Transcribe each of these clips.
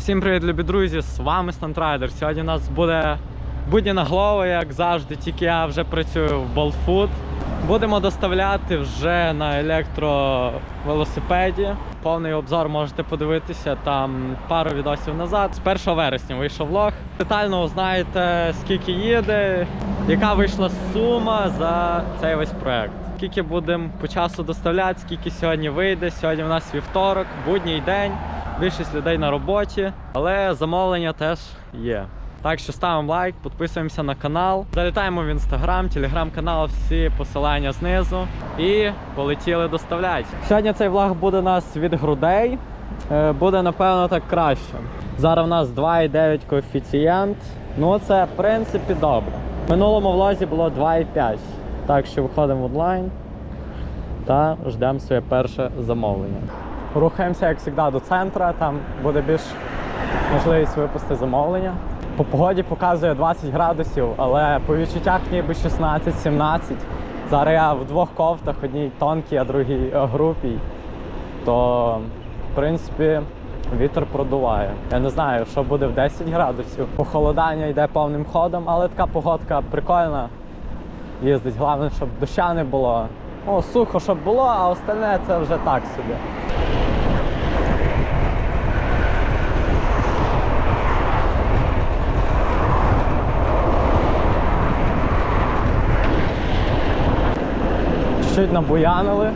Всім привіт, любі друзі! З вами Стантрайдер. Сьогодні у нас буде будня голова, як завжди, тільки я вже працюю в Болтфуд. Будемо доставляти вже на електровелосипеді. Повний обзор можете подивитися там пару відосів назад. З 1 вересня вийшов влог. Детально узнаєте, скільки їде, яка вийшла сума за цей весь проект. Скільки будемо по часу доставляти, скільки сьогодні вийде. Сьогодні у нас вівторок, будній день. Більшість людей на роботі, але замовлення теж є. Так що ставимо лайк, підписуємося на канал, залітаємо в інстаграм, телеграм-канал, всі посилання знизу і полетіли доставляти. Сьогодні цей влог буде у нас від грудей. Е, Буде напевно так краще. Зараз у нас 2,9 коефіцієнт. Ну це в принципі добре. В минулому влозі було 2,5. Так що виходимо онлайн та ждемо своє перше замовлення. Рухаємося, як завжди, до центру, там буде більш можливість випустити замовлення. По погоді показує 20 градусів, але по відчуттях ніби 16-17. Зараз я в двох кофтах, одній тонкій, а другій е, групій. То, в принципі, вітер продуває. Я не знаю, що буде в 10 градусів. Похолодання йде повним ходом, але така погодка прикольна. Їздить. Головне, щоб доща не було. Ну, сухо, щоб було, а остальне це вже так собі. Чуть-чуть набуянили,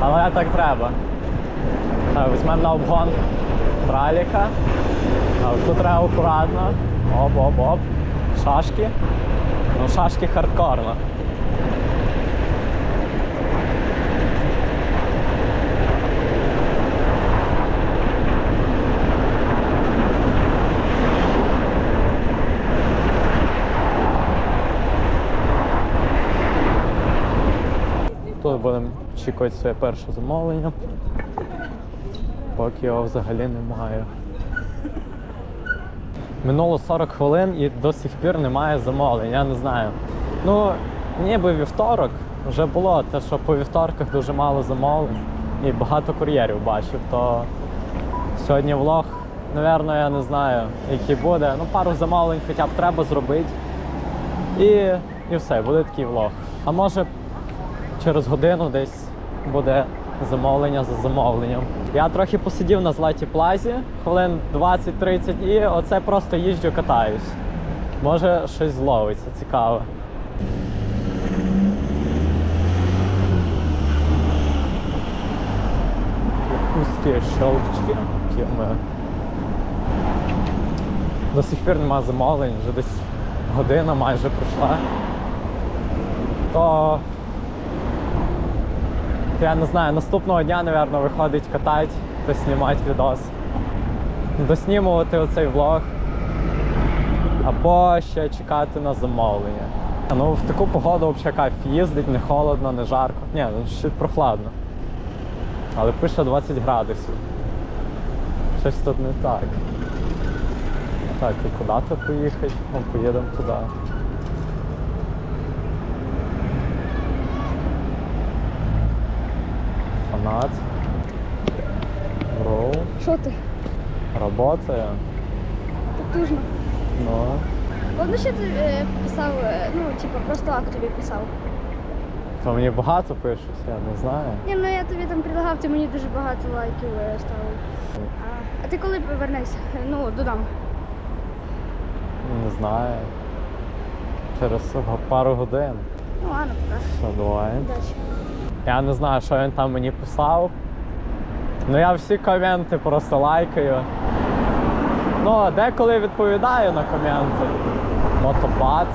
але так треба. Так, візьмемо на обгон траліка. Тут треба акуратно. Оп-оп-оп. Шашки. Ну, шашки хардкорно. Тут будемо чекати своє перше замовлення. Поки його взагалі немає. Минуло 40 хвилин і до сих пір немає замовлень, я не знаю. Ну, ніби вівторок вже було те, що по вівторках дуже мало замовлень і багато кур'єрів бачив, то сьогодні влог, напевно, я не знаю, який буде. Ну, пару замовлень хоча б треба зробити. І, і все, буде такий влог. А може через годину десь буде замовлення за замовленням. Я трохи посидів на Златій Плазі, хвилин 20-30, і оце просто їжджу, катаюсь. Може щось зловиться, цікаве. Узкі щелчки. До сих пір немає замовлень, вже десь година майже пройшла. То я не знаю, наступного дня, напевно, виходить катати та знімати відос. Доснімувати оцей влог. Або ще чекати на замовлення. Ну, в таку погоду взагалі кайф їздить, не холодно, не жарко. Ні, ну ще прохладно. Але пише 20 градусів. Щось тут не так. Так, і куди то поїхати? Ну, поїдемо туди. Фанат. Броу. Що ти? Работає. Потужно. Ну. Ладно, що ти е, писав, е, ну, типа, просто ак тобі писав. То мені багато пишуть, я не знаю. Ні, ну я тобі там предлагав, ти мені дуже багато лайків е, ставив. А, а ти коли повернешся? Ну, додому. Не знаю. Через пару годин. Ну, ладно, пока. Що, давай. Удачі. Я не знаю, що він там мені писав. Ну я всі коменти просто лайкаю. Ну, деколи відповідаю на коменти. Мотопад.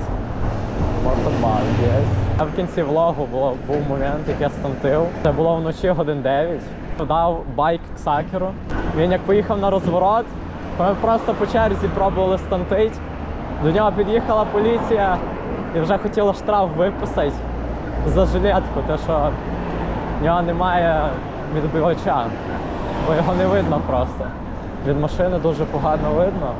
Мотопад є. А в кінці влогу було, був момент, як я стантив. Це було вночі годин 9. Дав байк Ксакеру. Він як поїхав на розворот, ми просто по черзі пробували стантить. До нього під'їхала поліція і вже хотіла штраф виписати за жилетку, те, що в нього немає відбивача, бо його не видно просто. Від машини дуже погано видно.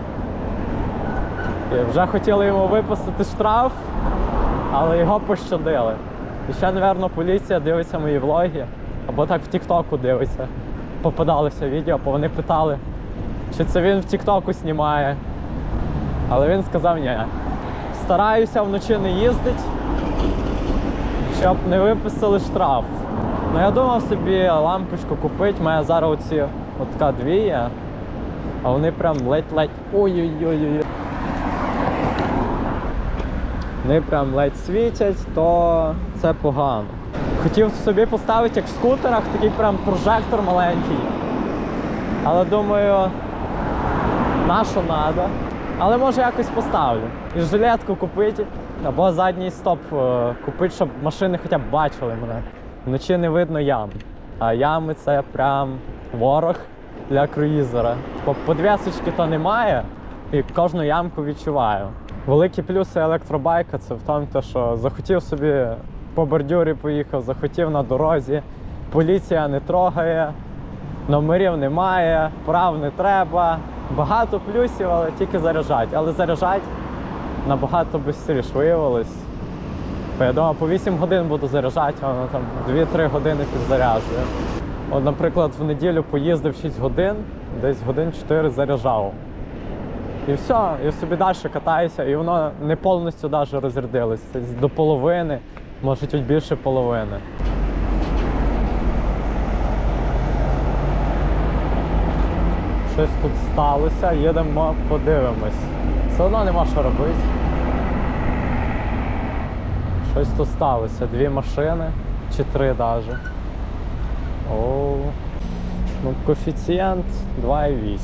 І вже хотіли йому виписати штраф, але його пощадили. І ще, напевно, поліція дивиться мої влоги, або так в Тіктоку дивиться. Попадалося відео, бо вони питали, чи це він в Тіктоку знімає. Але він сказав ні. Стараюся вночі не їздити, щоб не виписали штраф. Ну я думав собі лампочку купити, мене зараз оці от дві є, а вони прям ледь-ледь. Ой-ой-ой. Вони прям ледь світять, то це погано. Хотів собі поставити як в скутерах, такий прям прожектор маленький. Але думаю, на що треба. Але може якось поставлю. І жилетку купити, або задній стоп е, купити, щоб машини хоча б бачили мене. Вночі не видно ям. А ями це прям ворог для круїзера. По подвісочки то немає, і кожну ямку відчуваю. Великі плюси електробайка це в тому, що захотів собі по бордюрі поїхав, захотів на дорозі, поліція не трогає, номерів немає, прав не треба. Багато плюсів, але тільки заряджать. Але заряджать набагато швидше виявилось. Бо Я думав, по 8 годин буду заряджати, а воно там 2-3 години підзаряджує. От, наприклад, в неділю поїздив 6 годин, десь годин 4 заряджав. І все, і собі далі катаюся, і воно не повністю навіть розрядилось. До половини, може чуть більше половини. Щось тут сталося, їдемо, подивимось. Все одно нема що робити. Щось тут сталося. Дві машини чи три навіть. О, ну, коефіцієнт 2,8.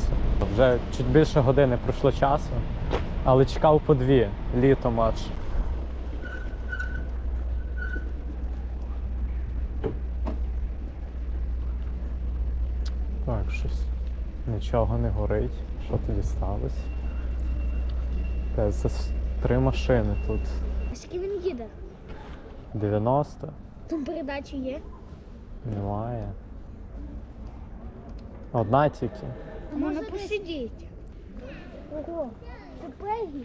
Вже чуть більше години пройшло часу, але чекав по дві літом аж. Так, щось нічого не горить. Що тоді сталося? Та Це три машини тут. А скільки він їде? 90 Тут передачі є. немає. Одна тільки. Можна посидіти. Ого, це пегі.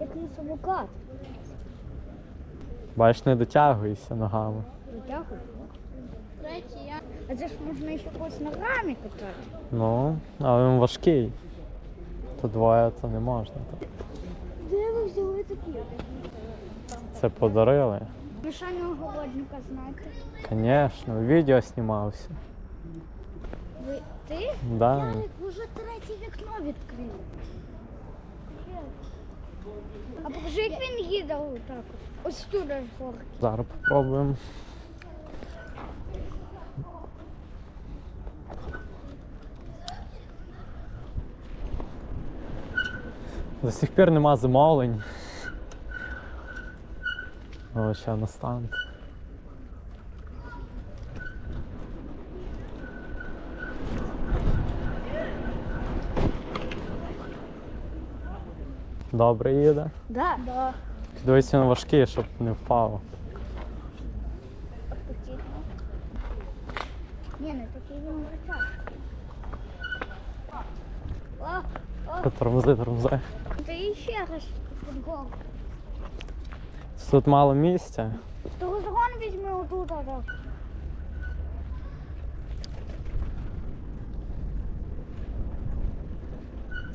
Як на самокат. Бачиш, не дотягуєшся ногами. Я. А це ж можна ще когось ногами катати. Ну, але він важкий. То двоє то не можна. Де ви взяли такі? Це подарили. Мішаного голодника знаєте. Звісно, відео знімався. Ви ти? Да. Ярик, вже третє вікно відкрив. А покажи, як він їде отак. Ось ж горки. Зараз попробуємо. До сих пір нема замовлень. О, ще настане. Добре їде. Да. Да. Дивись, він важкий, щоб не впав. Ні, не такий він врача. О, о, Тормози, тормози. ти ще раз футбол. Тут мало місця. То розгон візьми отут, а.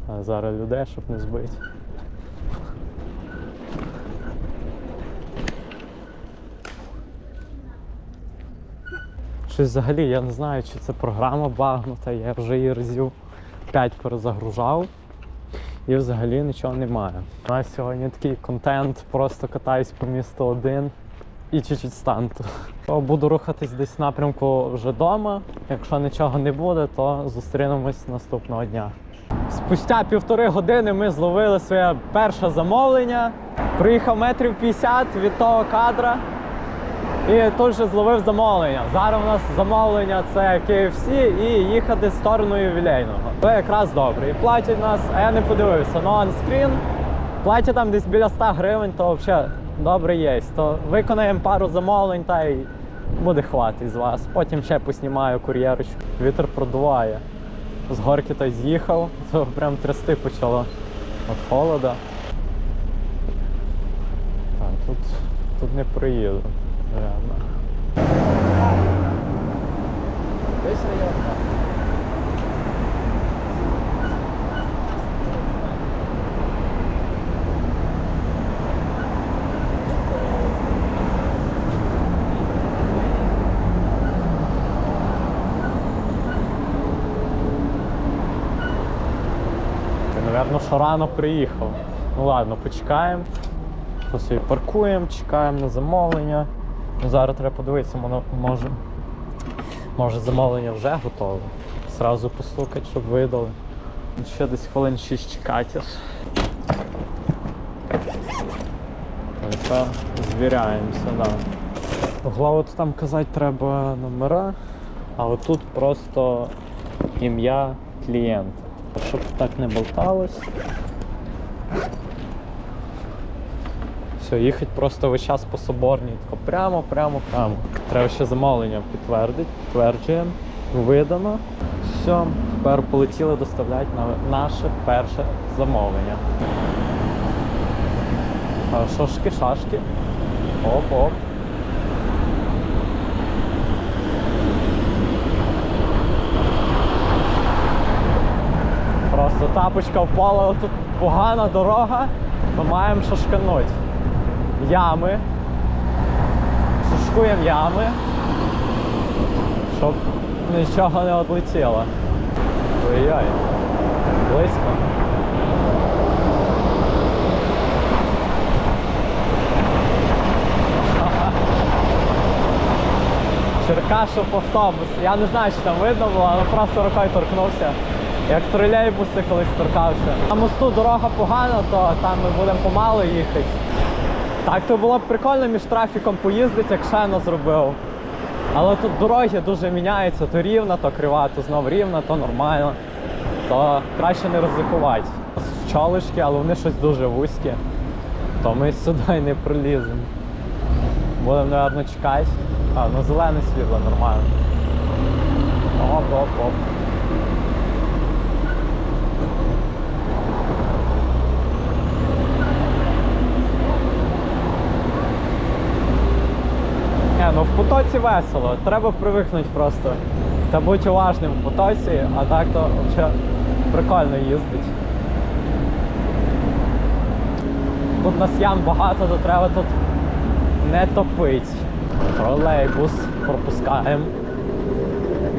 А зараз людей, щоб не збити. Щось взагалі, я не знаю, чи це програма багнута, я вже її разів 5 перезагружав і взагалі нічого немає. У нас сьогодні такий контент, просто катаюсь по місту один і чуть-чуть станту. Буду рухатись десь в напрямку вже вдома. Якщо нічого не буде, то зустрінемось наступного дня. Спустя півтори години ми зловили своє перше замовлення. Проїхав метрів 50 від того кадра і тут же зловив замовлення. Зараз у нас замовлення це KFC і їхати стороною ювілейного. То якраз добре. І платять нас, а я не подивився, ну анскрін. Платять там десь біля 100 гривень, то взагалі добре є. То виконаємо пару замовлень та й буде хватить з вас. Потім ще поснімаю кур'єрочку. Вітер продуває. З горки той з'їхав, то прям трясти почало від холода. Так, тут, тут не проїду, Реально. Десь районна. Наверно, що рано приїхав. Ну ладно, почекаємо. Паркуємо, чекаємо на замовлення. Ну, зараз треба подивитися, може. Може замовлення вже готове. Зразу постукати, щоб видали. Ще десь хвилин 6 чекати. Ну, звіряємося, да. Голову там казати треба номера, а отут просто ім'я клієнта. Щоб так не болталось. Все, їхати просто весь час по соборній. Тако прямо, прямо, прямо. Треба ще замовлення підтвердити. Підтверджуємо. Видано. Все, тепер полетіли доставляти на наше перше замовлення. А, Шашки, шашки. Оп, оп. Просто тапочка впала, тут погана дорога, то маємо шашкануть. Ями. Шашкуємо ями, щоб нічого не отлетіло. Ой-ой, близько. Черкашов автобус. Я не знаю, що там видно було, але просто рукою торкнувся. Як тролейбуси колись торкався. На мосту дорога погана, то там ми будемо помало їхати. Так то було б прикольно між трафіком поїздити, як Шено зробив. Але тут дороги дуже міняються, то рівна, то крива, то знов рівна, то нормально. То краще не ризикувати. Чолочки, але вони щось дуже вузькі, то ми сюди не проліземо. Будемо, мабуть, чекати. А, ну зелене світло нормально. Оп, Не, ну в потоці весело, треба привикнути просто. Та бути уважним в потоці, а так то взагалі прикольно їздить. Тут нас ям багато, то треба тут не топить. Тролейбус пропускаємо,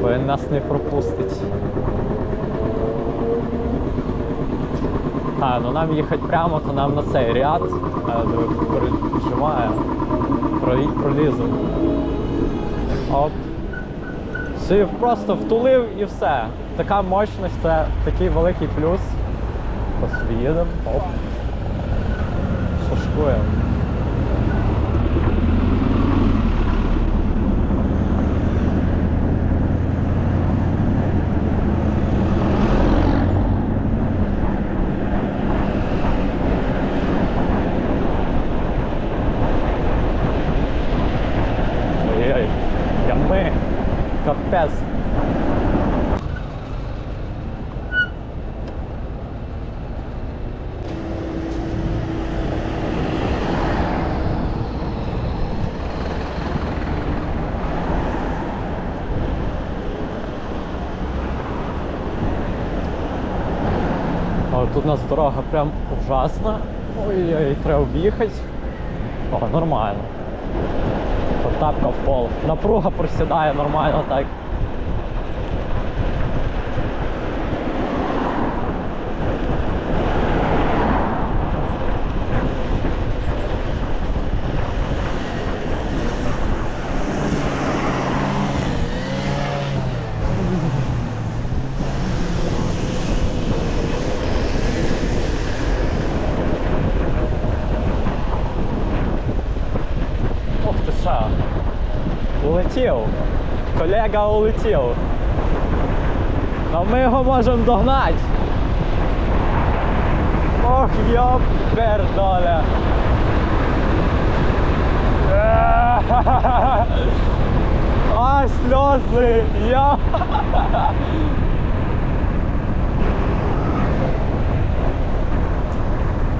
бо він нас не пропустить. А, ну нам їхати прямо, то нам на цей ряд. Пережимає. Пролі- Пролізу. Оп. Все, просто втулив і все. Така мощність, це такий великий плюс. Посвідом. Оп. Шашкуємо. Ой-ой, ями. Капець. О, тут у нас дорога прям ужасна. Ой-ой, треба об'їхати. О, нормально. Тапка в пол. Напруга просідає нормально так. Ти. Улетів. Колега улетів. Ну ми його можемо догнати. Ох, йоп, пердоля. А, сльози! Я.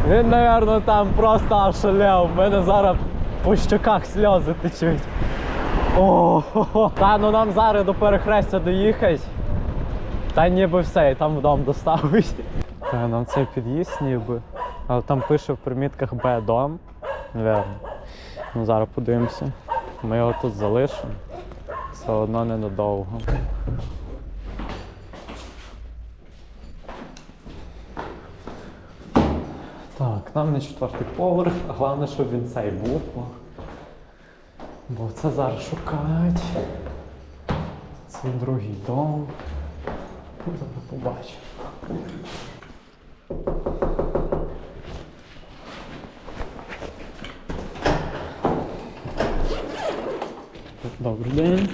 Він, напевно, там просто ошалев. У мене зараз по щоках сльози течуть. О, Та ну нам зараз до перехрестя доїхати. Та ніби все, і там вдома доставить. Та нам цей під'їзд ніби. Але там пише в примітках Б дом. Наверно. Ну зараз подивимося. Ми його тут залишимо. Все одно ненадовго. Так, нам на четвертий поверх, а головне, щоб він цей був. Бо, це зараз шукають. Цей другий дом. Побачимо. Добрий день.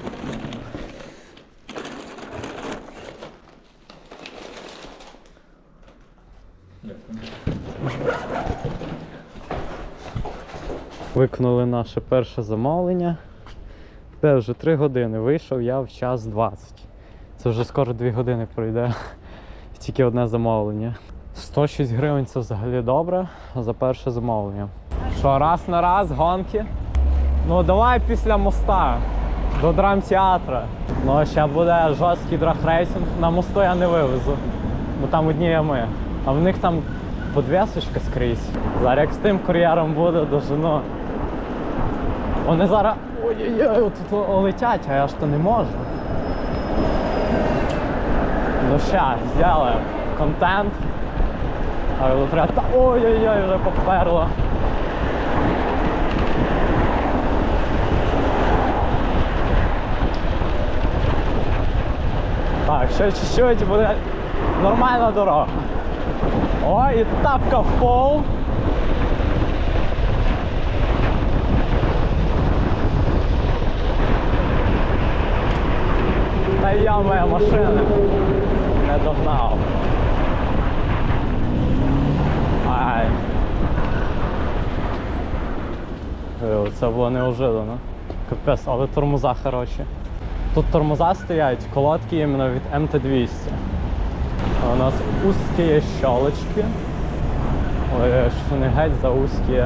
Виконали наше перше замовлення. Тепер вже 3 години. Вийшов я в час 20. Це вже скоро 2 години пройде. Тільки одне замовлення. 106 гривень це взагалі добре за перше замовлення. Що, раз на раз, гонки? Ну давай після моста до драмтеатра. Ну ще буде жорсткий драгрейсинг. На мосту я не вивезу, бо там одні ями. А в них там подвісочка скрізь. Зараз як з тим кур'єром буде, дожену. Вони зараз. Ой-ой-ой, тут летять, а я ж то не можу. Ну ща, зробимо контент. А його треба. Ой-ой-ой, вже поперло. Так, ще чуть-чуть буде нормальна дорога. О, і тапка в пол. Я моя машина не догнав. Ай. Е, Це було неожиданно. Капець, але тормоза хороші. Тут тормоза стоять, колодки іменно від МТ-200. У нас узкі щелочки. Ой, що не геть за узкі.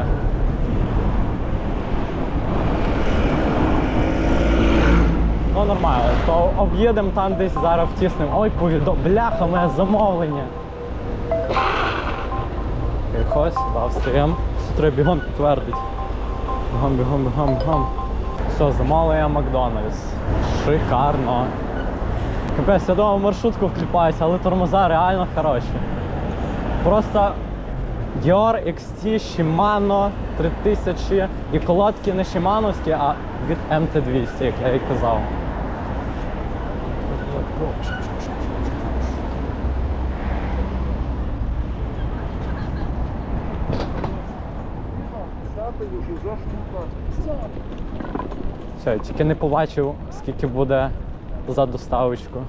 Ну нормально, то об'їдемо там десь зараз втіснемо. Ой, повідо... бляха, моє замовлення. Тихо, сюди встаємо. Все бігом підтвердити. Бігом, бігом, бігом, бігом. Все, замовлення Макдональдс. Шикарно. Капець, я думав, маршрутку вкліпаюся, але тормоза реально хороші. Просто Dior XT Shimano 3000 і колодки не Shimano'ські, а від MT200, як я і казав. Все, тільки не побачив, скільки буде за доставочку.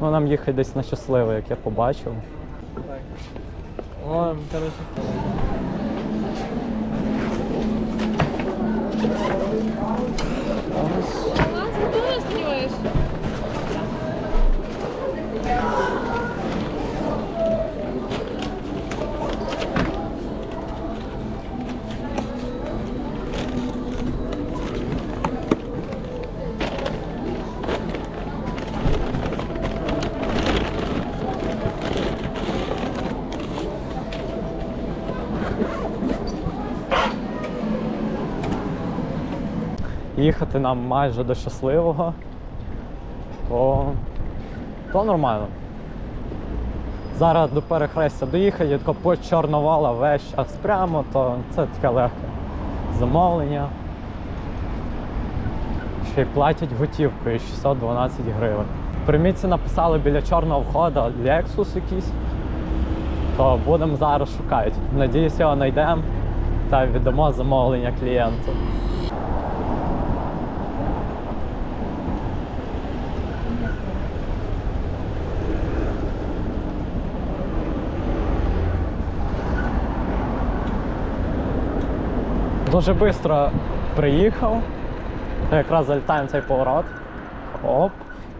Ну, нам їхати десь на щасливе, як я побачив. О, коротше. Їхати нам майже до щасливого, то, то нормально. Зараз до перехрестя доїхати, тако по чорновала весь час прямо, то це таке легке замовлення. Ще й платять готівкою 612 гривень. В примітці написали біля чорного входу Lexus якийсь, то будемо зараз шукати. Надіюсь, його знайдемо та віддамо замовлення клієнту. Дуже швидко приїхав. Якраз залітаємо цей поворот. Оп,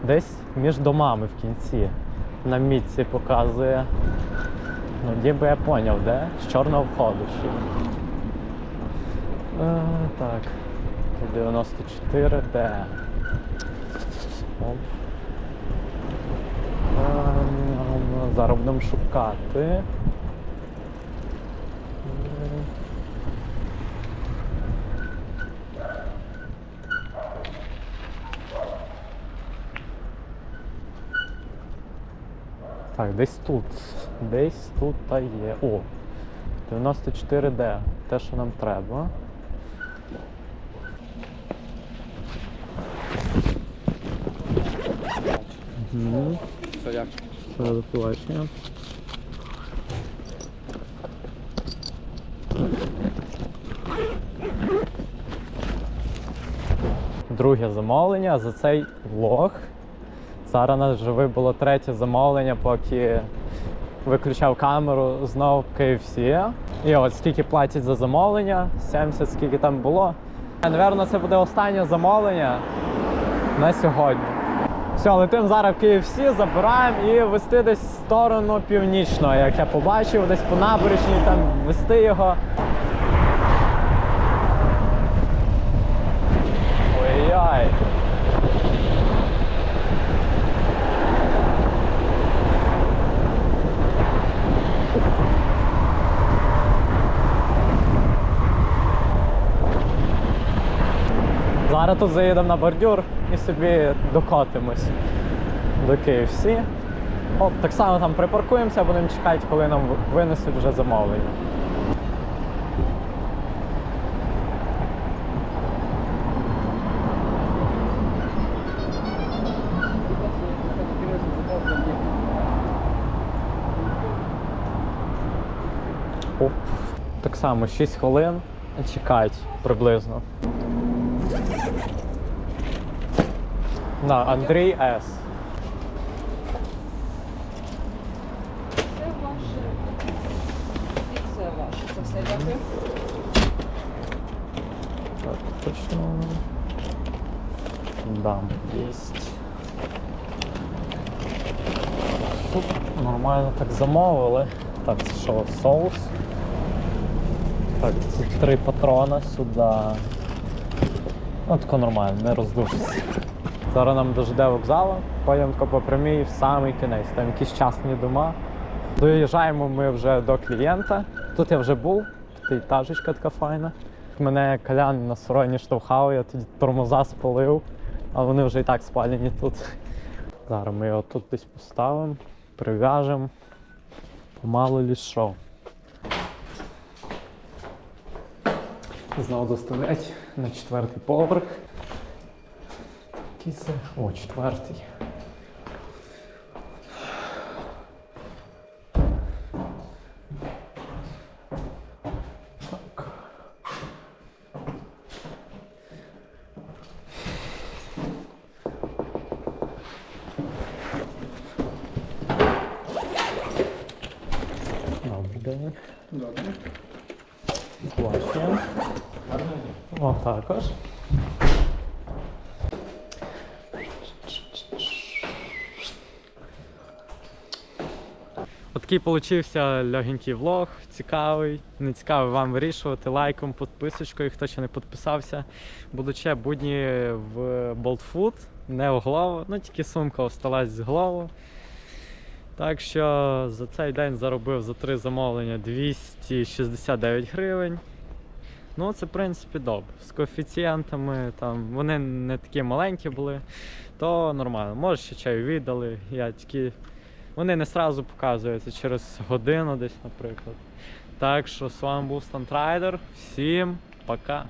десь між домами в кінці. На мітці показує. Ну, ніби я поняв, де? З чорного входу ще. Е, так. 94 де. Оп. Ем, Зараз будемо шукати. Е, Так, десь тут. Десь тут та є. О! 94D. Те, що нам треба. Угу. Це як? Все, до побачення. Друге замовлення за цей влог. Зараз нас вже вибуло третє замовлення, поки виключав камеру знов KFC. І от скільки платять за замовлення, 70 скільки там було. Наверно, це буде останнє замовлення на сьогодні. Все, летим зараз в KFC, забираємо і вести десь в сторону північного, як я побачив, десь по набережній там вести його. Ой-ой. Зараз тут заїдемо на бордюр і собі докотимось до KFC. О, так само там припаркуємося, будемо чекати, коли нам винесуть вже замовлення. Оп. Так само 6 хвилин чекають приблизно. На Андрій С. Це ваше. І це ваше. Це все дякую. Так, точно. Да, есть. Суп, нормально так замовили. Так, це що, соус? Так, це три патрона сюди. Ну, тако нормально, не роздувся. Зараз нам дожде вокзалу, потім тако по прямій в самий кінець, там якісь частні дома. Доїжджаємо ми вже до клієнта. Тут я вже був, тут етажечка така файна. Мене колян на стороні штовхав, я тоді тормоза спалив, а вони вже і так спалені тут. Зараз ми його тут десь поставимо, прив'яжемо. Помалу лішов. Знову доставлять на четвертий поверх. Який? О, четвертий. О, також. Такий получився легенький влог, цікавий. Не цікавий вам вирішувати лайком, підписочкою, хто ще не підписався. Будучи будні в Food, не в голову, ну тільки сумка осталась з голову. Так що за цей день заробив за три замовлення 269 гривень. Ну, це в принципі добре. З коефіцієнтами там вони не такі маленькі були, то нормально. Може ще чаю віддали. Я тільки. Вони не сразу показуються через годину десь, наприклад. Так що з вами був Стантрайдер. Всім пока.